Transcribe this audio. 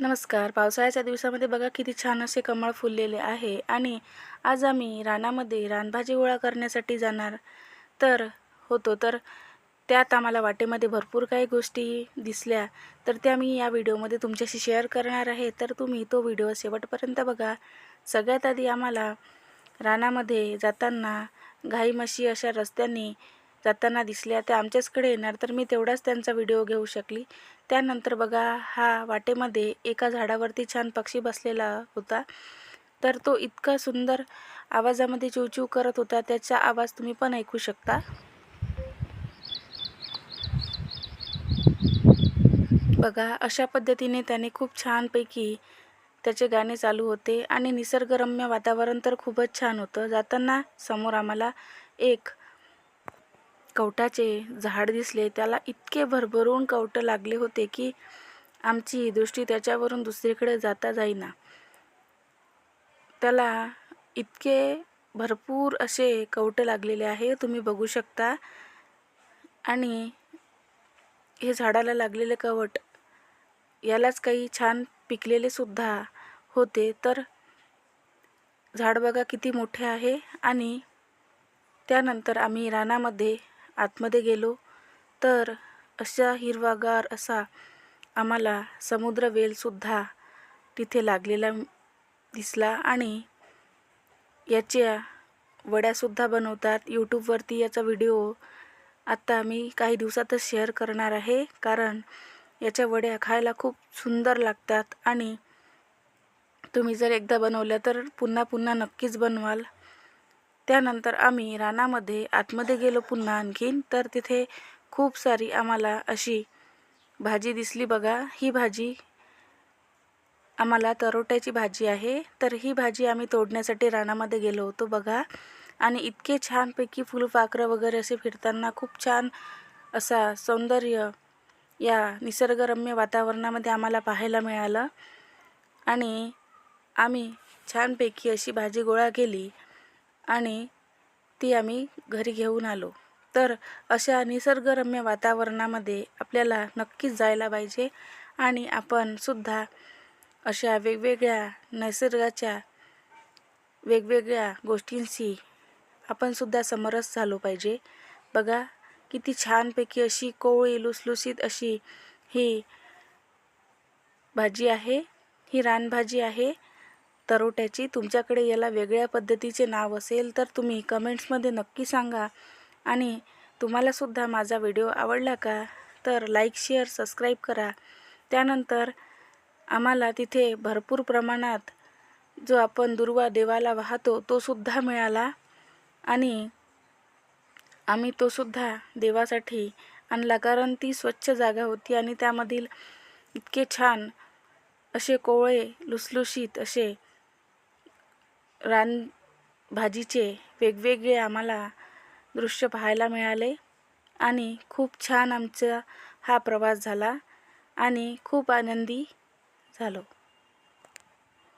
नमस्कार. पावसाळ्याच्या दिवसामध्ये बघा किती छान असे कमळ फुललेले आहे आणि आज आम्ही रानामध्ये रानभाजी गोळा करण्यासाठी जाणार तर होतो. तर त्यात आम्हाला वाटेमध्ये भरपूर काही गोष्टी दिसल्या. तर त्या मी या व्हिडिओमध्ये तुमच्याशी शेअर करणार आहे. तर तुम्ही तो व्हिडिओ शेवटपर्यंत बघा. सगळ्यात आधी आम्हाला रानामध्ये जाताना घाई म्हशी अशा रस्त्यांनी जाताना दिसल्या त्या आमच्याचकडे येणार तर मी तेवढाच त्यांचा व्हिडिओ घेऊ शकली. त्यानंतर बघा हा वाटेमध्ये एका झाडावरती छान पक्षी बसलेला होता. तर तो इतका सुंदर आवाजामध्ये चिवचिव करत होता. त्याचा आवाज तुम्ही पण ऐकू शकता. बघा अशा पद्धतीने त्याने खूप छानपैकी त्याचे गाणे चालू होते आणि निसर्गरम्य वातावरण तर खूपच छान होतं. जाताना समोर आम्हाला एक कवटाचे झाड दिसले त्याला इतके भरभरून कवटं लागले होते की आमची दृष्टी त्याच्यावरून दुसरीकडे जाता जाईना. त्याला इतके भरपूर असे कवटं लागलेले आहे तुम्ही बघू शकता. आणि हे झाडाला लागलेले कवट यालाच काही छान पिकलेले सुद्धा होते. तर झाड बघा किती मोठे आहे. आणि त्यानंतर आम्ही रानामध्ये आतमध्ये गेलो तर अशा हिरवागार असा आम्हाला समुद्र वेलसुद्धा तिथे लागलेला दिसला आणि याच्या वड्यासुद्धा बनवतात. यूट्यूबवरती याचा व्हिडिओ आत्ता मी काही दिवसातच शेअर करणार आहे कारण याच्या वड्या खायला खूप सुंदर लागतात आणि तुम्ही जर एकदा बनवल्या तर पुन्हा पुन्हा नक्कीच बनवाल. त्यानंतर आम्ही रानामध्ये आतमध्ये गेलो पुन्हा आणखीन. तर तिथे खूप सारी आम्हाला अशी भाजी दिसली बघा. ही भाजी आम्हाला तरोट्याची भाजी आहे. तर ही भाजी आम्ही तोडण्यासाठी रानामध्ये गेलो होतो बघा. आणि इतके छानपैकी फुलपाखरं वगैरे असे फिरताना खूप छान असा सौंदर्य या निसर्गरम्य वातावरणामध्ये आम्हाला पाहायला मिळालं. आणि आम्ही छानपैकी अशी भाजी गोळा केली. आणि ती आम्ही घरी घेऊन आलो. तर अशा निसर्गरम्य वातावरणामध्ये आपल्याला नक्कीच जायला पाहिजे आणि आपण सुद्धा अशा वेगवेगळ्या निसर्गाच्या वेगवेगळ्या गोष्टींशी आपणसुद्धा समरस झालो पाहिजे. बघा किती छानपैकी अशी कोवळी लुसलुसीत अशी ही भाजी आहे. ही रानभाजी आहे. तरोट्याची तुमच्याकडे याला वेगळ्या पद्धतीचे नाव असेल तर तुम्ही कमेंट्समध्ये नक्की सांगा. आणि तुम्हालासुद्धा माझा व्हिडिओ आवडला का तर लाईक शेअर सबस्क्राईब करा. त्यानंतर आम्हाला तिथे भरपूर प्रमाणात जो आपण दुर्वा देवाला वाहतो तो सुद्धा मिळाला. आणि आम्ही तो सुद्धा देवासाठी आणला कारण ती स्वच्छ जागा होती आणि त्यामधील इतके छान असे कोवळे लुसलुशीत असे रान भाजीचे वेगवेगळे आम्हाला दृश्य पाहायला मिळाले आणि खूप छान आमचा हा प्रवास झाला आणि खूप आनंदी झालो.